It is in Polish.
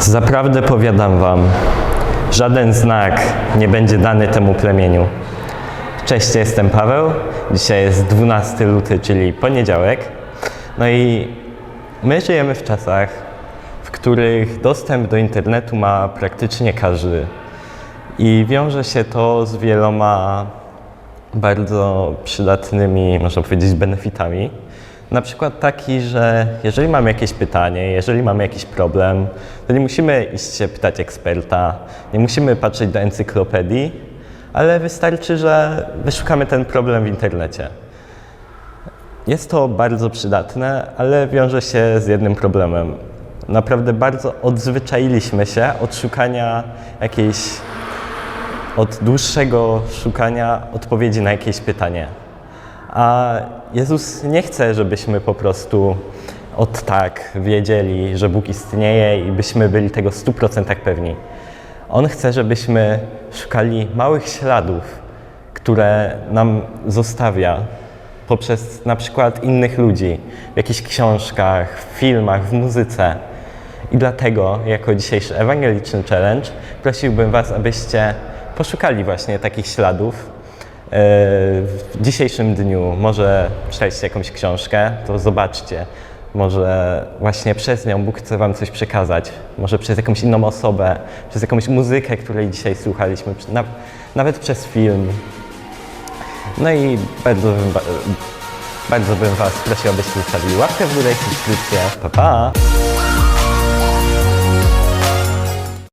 Zaprawdę powiadam wam, żaden znak nie będzie dany temu plemieniu. Cześć, jestem Paweł. Dzisiaj jest 12 luty, czyli poniedziałek. No i my żyjemy w czasach, w których dostęp do internetu ma praktycznie każdy. I wiąże się to z wieloma bardzo przydatnymi, można powiedzieć, benefitami. Na przykład taki, że jeżeli mamy jakieś pytanie, jeżeli mamy jakiś problem, to nie musimy iść się pytać eksperta, nie musimy patrzeć do encyklopedii, ale wystarczy, że wyszukamy ten problem w internecie. Jest to bardzo przydatne, ale wiąże się z jednym problemem. Naprawdę bardzo odzwyczailiśmy się od szukania jakiejś od dłuższego szukania odpowiedzi na jakieś pytanie. A Jezus nie chce, żebyśmy po prostu od tak wiedzieli, że Bóg istnieje i byśmy byli tego w 100% pewni. On chce, żebyśmy szukali małych śladów, które nam zostawia poprzez na przykład innych ludzi, w jakichś książkach, w filmach, w muzyce. I dlatego, jako dzisiejszy ewangeliczny challenge, prosiłbym Was, abyście poszukali właśnie takich śladów. W dzisiejszym dniu może przeczytajcie jakąś książkę, to zobaczcie. Może właśnie przez nią Bóg chce Wam coś przekazać. Może przez jakąś inną osobę, przez jakąś muzykę, której dzisiaj słuchaliśmy, nawet przez film. No i bardzo bym, bardzo bym Was prosił, abyście zostawili łapkę w górę i subskrypcję. Pa, pa!